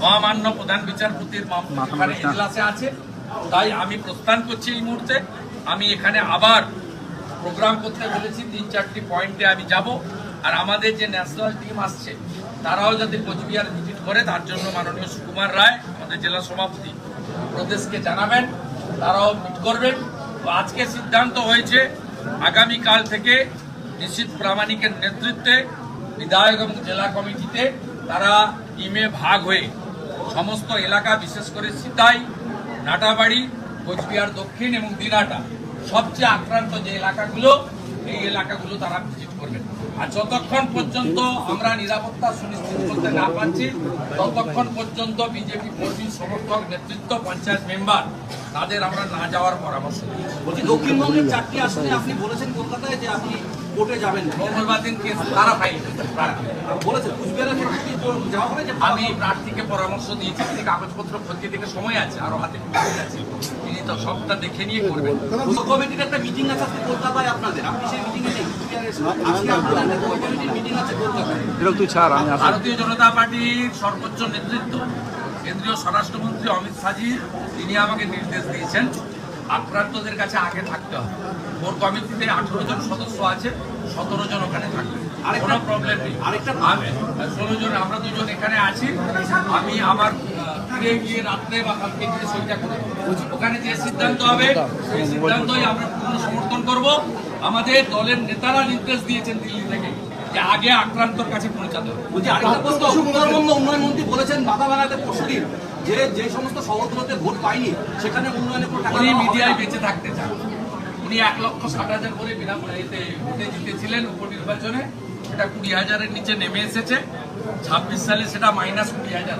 মহামান্য প্রধান বিচারপতির এজলাসে আছে। তাই আমি প্রস্থান করছি এই মুহূর্তে। আমি এখানে আবার প্রোগ্রাম করতে বলেছি তিন চারটি পয়েন্টে আমি যাব। আর আমাদের যে ন্যাশনাল টিম আসছে তারাও যাতে কোচবিহার ভিজিট করে তার জন্য মাননীয় সুকুমার রায় আমাদের জেলা সভাপতি প্রদেশকে জানাবেন তারাও মিট করবেন। তো আজকে সিদ্ধান্ত হয়েছে আগামীকাল থেকে নিশ্চিত প্রামাণিকের নেতৃত্বে বিধায়ক এবং জেলা কমিটিতে তারা টিমে ভাগ হয়ে সমস্ত এলাকা, বিশেষ করে সিতাই, নাটাবাড়ি, কোচবিহার দক্ষিণ এবং দিনাটা, সবচেয়ে আক্রান্ত যে এলাকাগুলো, এই এলাকাগুলো তারা ভিজিট করবেন। আর যতক্ষণ পর্যন্ত আমরা নিরাপত্তা সুনিশ্চিত করতে না পারছি ততক্ষণ পর্যন্ত বিজেপি কর্মী সমর্থক নেতৃত্ব পঞ্চায়েত মেম্বার তাদের আমরা না যাওয়ার পরামর্শ বলছি দক্ষিণবঙ্গের চারটি আসনে আপনি বলেছেন কলকাতায় যে আপনি কোর্টে যাবেন না। মঙ্গলবার কেস তারা ফাইল বলেছেন কুচবিহারের প্রার্থী যাওয়া হবে যে আমি প্রার্থীকে পরামর্শ দিয়েছি তিনি কাগজপত্র খতিয়ে দেখে সময় আছে আরও হাতে আছে। তিনি তো সবটা দেখে নিয়ে করবেন। কমিটির একটা মিটিং আছে কলকাতায় আপনাদের আপনি সেই মিটিংয়ে ভারতীয় জনতা পার্টির সর্বোচ্চ নেতৃত্ব কেন্দ্রীয় স্বরাষ্ট্রমন্ত্রী অমিত শাহজি তিনি আমাকে নির্দেশ দিয়েছেন আক্রান্তদের কাছে আগে থাকতে হবে। কোর কমিটিতে আঠেরো জন সদস্য আছে সতেরো জন ওখানে থাকবে। কোনো প্রবলেম নেই। আরেকটা- ষোলো জন আমরা দুজন এখানে আছি। আমি আমার ফিরে গিয়ে রাত্রে বা কালকে গিয়ে সইটা করে ওখানে যে সিদ্ধান্ত হবে সেই সিদ্ধান্তই আমরা পূর্ণ সমর্থন করব। আমাদের দলের নেতারা নির্দেশ দিয়েছেন দিল্লি থেকে যে আগে আক্রান্তর কাছে পৌঁছাতে উত্তরবঙ্গ উন্নয়ন মন্ত্রী বলেছেন বাধা বানাতে পরশুদিন যে যে সমস্ত শহরগুলোতে ভোট পায়নি সেখানে উনি মিডিয়ায় বেঁচে থাকতে চান। উনি এক লক্ষ ষাট হাজার করে ভোটে জিতেছিলেন উপনির্বাচনে। সেটা কুড়ি হাজারের নিচে নেমে এসেছে। ছাব্বিশ সালে সেটা মাইনাস কুড়ি হাজার